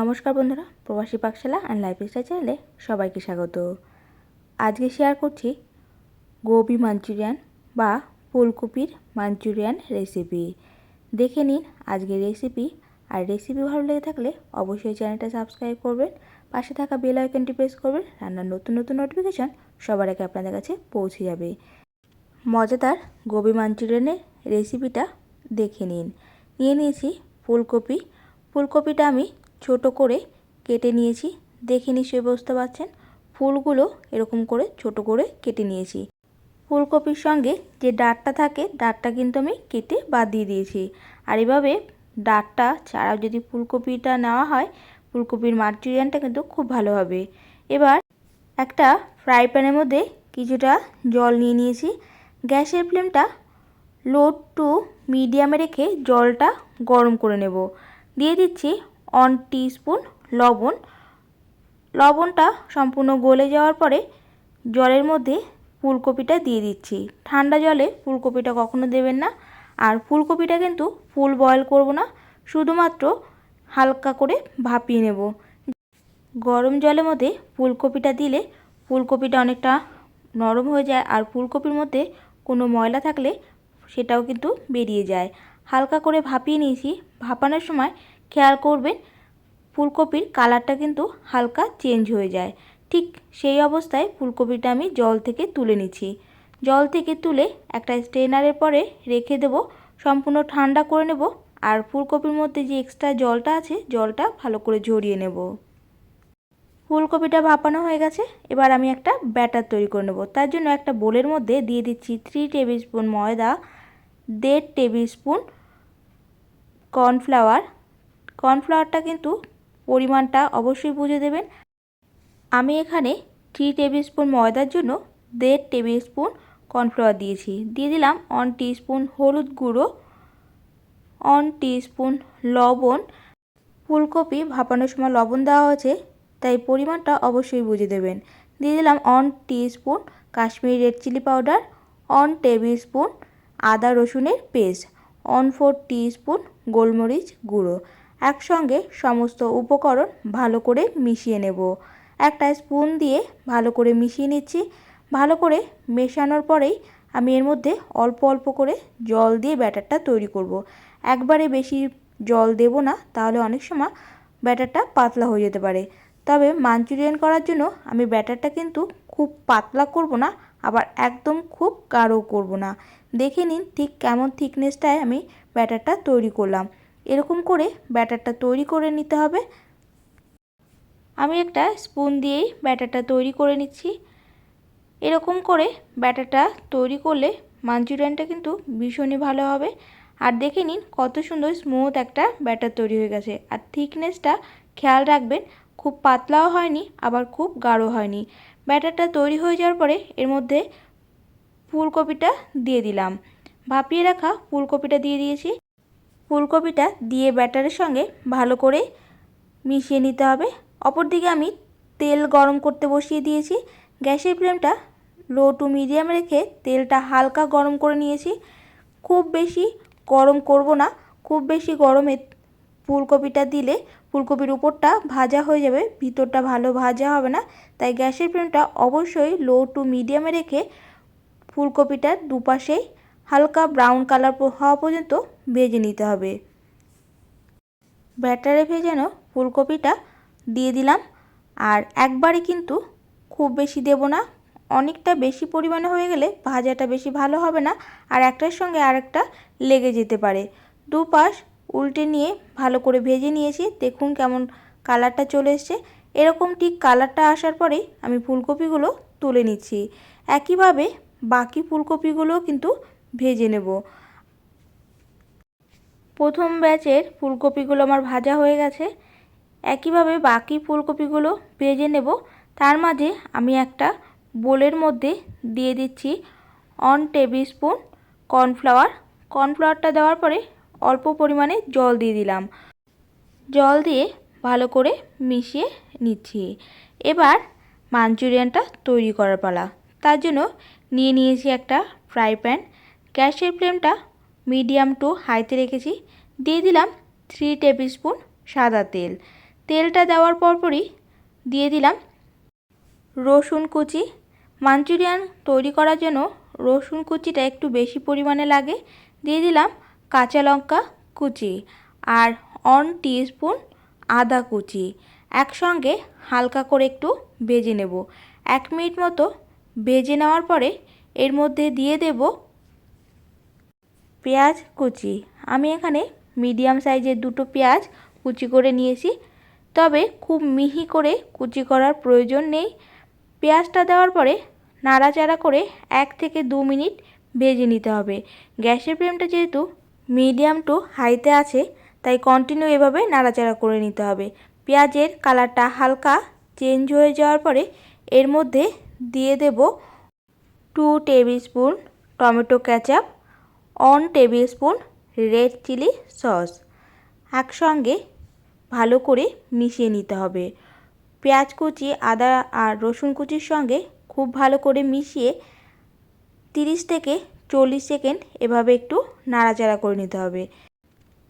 নমস্কার বন্ধুরা, প্রবাসী পাকশালা অ্যান্ড লাইফ স্টাইল চ্যানেলে সবাইকে স্বাগত। আজকে শেয়ার করছি গোবি মাঞ্চুরিয়ান বা ফুলকপির মাঞ্চুরিয়ান রেসিপি দেখে নিন আজকের রেসিপি আর রেসিপি ভালো লেগে থাকলে অবশ্যই চ্যানেলটা সাবস্ক্রাইব করবেন, পাশে থাকা বেল আইকনটি প্রেস করবেন রান্নার নতুন নতুন নোটিফিকেশান সবার আগে আপনাদের কাছে পৌঁছে যাবে। মজাদার গোবি মাঞ্চুরিয়ানের রেসিপিটা দেখে নিন। নিয়ে নিয়েছি ফুলকপি। ফুলকপিটা আমি ছোট করে কেটে নিয়েছি। দেখে নিশ্চয়ই বুঝতে পারছেন, ফুলগুলো এরকম করে ছোট করে কেটে নিয়েছি। ফুলকপির সঙ্গে যে ডাঁটটা থাকে, ডাঁটটা কিন্তু আমি কেটে বাদ দিয়ে দিয়েছি। আর এভাবে ডাঁটটা ছাড়াও যদি ফুলকপিটা নেওয়া হয়, ফুলকপির মাঞ্চুরিয়ানটা কিন্তু খুব ভালো হবে। এবার একটা ফ্রাই প্যানের মধ্যে কিছুটা জল নিয়ে নিয়েছি। গ্যাসের ফ্লেমটা লো টু মিডিয়ামে রেখে জলটা গরম করে নেব। দিয়ে দিচ্ছি ওয়ান স্পুন লবণ। লবণটা সম্পূর্ণ গলে যাওয়ার পরে জলের মধ্যে ফুলকপিটা দিয়ে দিচ্ছি। ঠান্ডা জলে ফুলকপিটা কখনো দেবেন না। আর ফুলকপিটা কিন্তু ফুল বয়েল করব না, শুধুমাত্র হালকা করে ভাপিয়ে নেব। গরম জলের মধ্যে ফুলকপিটা দিলে ফুলকপিটা অনেকটা নরম হয়ে যায় আর ফুলকপির মধ্যে কোনো ময়লা থাকলে সেটাও কিন্তু বেরিয়ে যায়। হালকা করে ভাপিয়ে নিয়েছি। ভাপানোর সময় খেয়াল করবেন, ফুলকপির কালারটা কিন্তু হালকা চেঞ্জ হয়ে যায়। ঠিক সেই অবস্থায় ফুলকপিটা আমি জল থেকে তুলে নিচ্ছি। জল থেকে তুলে একটা স্ট্রেনারের পরে রেখে দেব, সম্পূর্ণ ঠান্ডা করে নেব আর ফুলকপির মধ্যে যে এক্সট্রা জলটা আছে, জলটা ভালো করে ঝরিয়ে নেব। ফুলকপিটা ভাপানো হয়ে গেছে, এবার আমি একটা ব্যাটার তৈরি করে নেব। তার জন্য একটা বোলের মধ্যে দিয়ে দিচ্ছি থ্রি টেবিল স্পুন ময়দা, দেড় টেবিল স্পুন কর্নফ্লাওয়ার কর্নফ্লাওয়ারটা কিন্তু পরিমাণটা অবশ্যই বুঝে দেবেন। আমি এখানে থ্রি টেবিল স্পুন ময়দার জন্য দেড় টেবিল স্পুন কর্নফ্লাওয়ার দিয়েছি। দিয়ে দিলাম ওয়ান স্পুন হলুদ গুঁড়ো ওয়ান স্পুন লবণ। ফুলকপি ভাপানোর সময় লবণ দেওয়া হয়েছে, তাই পরিমাণটা অবশ্যই বুঝে দেবেন। দিয়ে দিলাম one spoon Kashmiri red chilli powder one tablespoon আদা রসুনের পেস্ট ওয়ান ফোর স্পুন গোলমরিচ গুঁড়ো। একসঙ্গে সমস্ত উপকরণ ভালো করে মিশিয়ে নেব। একটা স্পুন দিয়ে ভালো করে মিশিয়ে নিচ্ছি। ভালো করে মেশানোর পরেই আমি এর মধ্যে অল্প অল্প করে জল দিয়ে ব্যাটারটা তৈরি করব। একবারে বেশি জল দেব না, তাহলে অনেক সময় ব্যাটারটা পাতলা হয়ে যেতে পারে। তবে মাঞ্চুরিয়ান করার জন্য আমি ব্যাটারটা কিন্তু খুব পাতলা করব না, আবার একদম খুব গাঢ় করব না। দেখে নিন ঠিক কেমন থিকনেসটায় আমি ব্যাটারটা তৈরি করলাম। এরকম করে ব্যাটারটা তৈরি করে নিতে হবে। আমি একটা স্পুন দিয়েই ব্যাটারটা তৈরি করে নিচ্ছি। এরকম করে ব্যাটারটা তৈরি করলে মাঞ্চুরিয়ানটা কিন্তু ভীষণই ভালো হবে। আর দেখে নিন কত সুন্দর স্মুথ একটা ব্যাটার তৈরি হয়ে গেছে। আর থিকনেসটা খেয়াল রাখবেন, খুব পাতলাও হয়নি, আবার খুব গাঢ় হয়নি। ব্যাটারটা তৈরি হয়ে যাওয়ার পরে এর মধ্যে ফুলকপিটা দিয়ে দিলাম। ভাপিয়ে রাখা ফুলকপিটা দিয়ে দিয়েছি। ফুলকপিটা দিয়ে ব্যাটারের সঙ্গে ভালো করে মিশিয়ে নিতে হবে। অপরদিকে আমি তেল গরম করতে বসিয়ে দিয়েছি। গ্যাসের ফ্লেমটা লো টু মিডিয়াম রেখে তেলটা হালকা গরম করে নিয়েছি। খুব বেশি গরম করব না, খুব বেশি গরমে ফুলকপিটা দিলে ফুলকপির উপরটা ভাজা হয়ে যাবে, ভিতরটা ভালো ভাজা হবে না। তাই গ্যাসের ফ্লেমটা অবশ্যই লো টু মিডিয়ামে রেখে ফুলকপিটার দুপাশেই হালকা ব্রাউন কালার হওয়া পর্যন্ত ভেজে নিতে হবে। ব্যাটারে ভেজানো ফুলকপিটা দিয়ে দিলাম। আর একবারে কিন্তু খুব বেশি দেব না। অনেকটা বেশি পরিমাণে হয়ে গেলে ভাজাটা বেশি ভালো হবে না। আর একটার সঙ্গে আরেকটা লেগে যেতে পারে। দুপাশ উল্টে নিয়ে ভালো করে ভেজে নিয়েছি। দেখুন কেমন কালারটা চলে এসছে। এরকম ঠিক কালারটা আসার পরেই আমি ফুলকপিগুলো তুলে নিচ্ছি। একইভাবে বাকি ফুলকপিগুলোও কিন্তু ভেজে নেব। প্রথম ব্যাচের ফুলকপিগুলো আমার ভাজা হয়ে গেছে। একইভাবে বাকি ফুলকপিগুলো ভেজে নেব। তার মাঝে আমি একটা বোলের মধ্যে দিয়ে দিচ্ছি অন টেবিল স্পুন কর্নফ্লাওয়ার। কর্নফ্লাওয়ারটা দেওয়ার পরে অল্প পরিমাণে জল দিয়ে দিলাম। জল দিয়ে ভালো করে মিশিয়ে নিচ্ছি। এবার মাঞ্চুরিয়ানটা তৈরি করার পালা। তার জন্য নিয়ে নিয়েছি একটা ফ্রাই প্যান। গ্যাসের ফ্লেমটা মিডিয়াম টু হাইতে রেখেছি। দিয়ে দিলাম থ্রি টেবিল স্পুন সাদা তেল। তেলটা দেওয়ার পরপরই দিয়ে দিলাম রসুন কুচি। মাঞ্চুরিয়ান তৈরি করার জন্য রসুন কুচিটা একটু বেশি পরিমাণে লাগে। দিয়ে দিলাম কাঁচা লঙ্কা কুচি আর অন স্পুন আদা কুচি। একসঙ্গে হালকা করে একটু ভেজে নেব। এক মিনিট মতো ভেজে নেওয়ার পরে এর মধ্যে দিয়ে দেব পেঁয়াজ, কুচি। আমি এখানে মিডিয়াম সাইজের দুটো পেঁয়াজ কুচি করে নিয়েছি। তবে খুব মিহি করে কুচি করার প্রয়োজন নেই। পেঁয়াজটা দেওয়ার পরে নাড়াচাড়া করে এক থেকে দু মিনিট ভেজে নিতে হবে। গ্যাসের ফ্লেমটা যেহেতু মিডিয়াম টু হাইতে আছে, তাই কন্টিনিউ এভাবে নাড়াচাড়া করে নিতে হবে। পেঁয়াজের কালারটা হালকা চেঞ্জ হয়ে যাওয়ার পরে এর মধ্যে দিয়ে দেব two tablespoon tomato ketchup one tablespoon red chilli sauce একসঙ্গে ভালো করে মিশিয়ে নিতে হবে। পেঁয়াজ কুচি, আদা আর রসুন কুচির সঙ্গে খুব ভালো করে মিশিয়ে তিরিশ থেকে চল্লিশ সেকেন্ড এভাবে একটু নাড়াচাড়া করে নিতে হবে।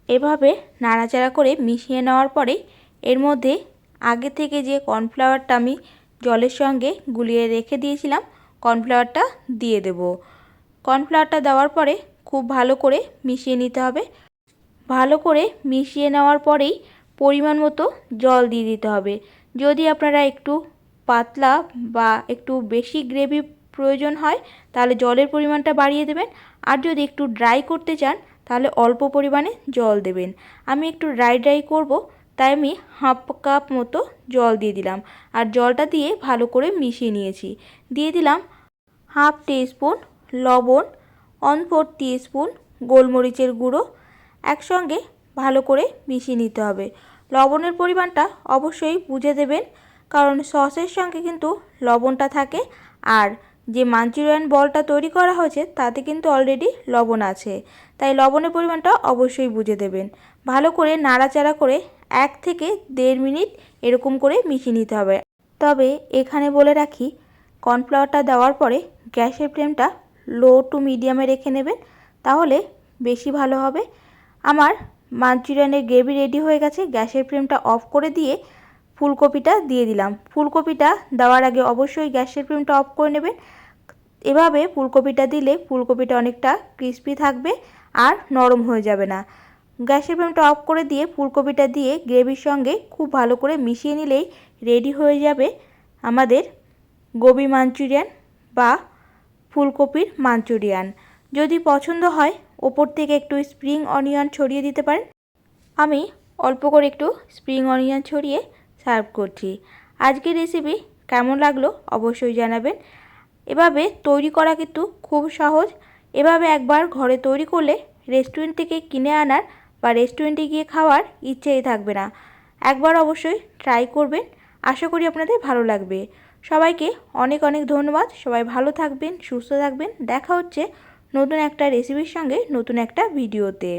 এভাবে নাড়াচাড়া করে মিশিয়ে নেওয়ার পরে এর মধ্যে আগে থেকে যে কর্নফ্লাওয়ারটা আমি জলের সঙ্গে গুলিয়ে রেখে দিয়েছিলাম, কর্নফ্লাওয়ারটা দিয়ে দেব। কর্নফ্লাওয়ারটা দেওয়ার পরে খুব ভালো করে মিশিয়ে নিতে হবে। ভালো করে মিশিয়ে নেওয়ার পরেই পরিমাণ মতো জল দিয়ে দিতে হবে। যদি আপনারা একটু পাতলা বা একটু বেশি গ্রেভি প্রয়োজন হয়, তাহলে জলের পরিমাণটা বাড়িয়ে দেবেন। আর যদি একটু ড্রাই করতে চান, তাহলে অল্প পরিমাণে জল দেবেন। আমি একটু ড্রাই ড্রাই করব, তাই আমি হাফ কাপ মতো জল দিয়ে দিলাম। আর জলটা দিয়ে ভালো করে মিশিয়ে নিয়েছি। দিয়ে দিলাম হাফ স্পুন লবণ ওয়ান ফোর স্পুন গোলমরিচের গুঁড়ো একসঙ্গে ভালো করে মিশিয়ে নিতে হবে। লবণের পরিমাণটা অবশ্যই বুঝে দেবেন, কারণ সসের সঙ্গে কিন্তু লবণটা থাকে আর যে মাঞ্চুরিয়ান বলটা তৈরি করা হয়েছে তাতে কিন্তু অলরেডি লবণ আছে। তাই লবণের পরিমাণটা অবশ্যই বুঝে দেবেন। ভালো করে নাড়াচাড়া করে এক থেকে দেড় মিনিট এরকম করে মিশিয়ে নিতে হবে। তবে এখানে বলে রাখি, কর্নফ্লাওয়ারটা দেওয়ার পরে গ্যাসের ফ্লেমটা লো টু মিডিয়ামে রেখে নেবেন, তাহলে বেশি ভালো হবে। আমার মাঞ্চুরিয়ানের গ্রেভি রেডি হয়ে গেছে, গ্যাসের ফ্লেমটা অফ করে দিয়ে ফুলকপিটা দিয়ে দিলাম। ফুলকপিটা দেওয়ার আগে অবশ্যই গ্যাসের ফ্লেমটা অফ করে নেবেন। এভাবে ফুলকপিটা দিলে ফুলকপিটা অনেকটা ক্রিস্পি থাকবে আর নরম হয়ে যাবে না। গ্যাসের ফ্লেমটা অফ করে দিয়ে ফুলকপিটা দিয়ে গ্রেভির সঙ্গে খুব ভালো করে মিশিয়ে নিলেই রেডি হয়ে যাবে আমাদের গোবি মাঞ্চুরিয়ান বা ফুলকপির মাঞ্চুরিয়ান। যদি পছন্দ হয়, ওপর থেকে একটু স্প্রিং অনিয়ন ছড়িয়ে দিতে পারেন। আমি অল্প করে একটু স্প্রিং অনিয়ন ছড়িয়ে সার্ভ করছি। আজকের রেসিপি কেমন লাগল অবশ্যই জানাবেন। এভাবে তৈরি করা কিন্তু খুব সহজ। এভাবে একবার ঘরে তৈরি করলে রেস্টুরেন্ট থেকে কিনে আনার বা রেস্টুরেন্টে গিয়ে খাওয়ার ইচ্ছেই থাকবে না। একবার অবশ্যই ট্রাই করবেন। আশা করি আপনাদের ভালো লাগবে। সবাইকে অনেক অনেক ধন্যবাদ। সবাই ভালো থাকবেন, সুস্থ থাকবেন। দেখা হচ্ছে নতুন একটা রেসিপির সঙ্গে নতুন একটা ভিডিওতে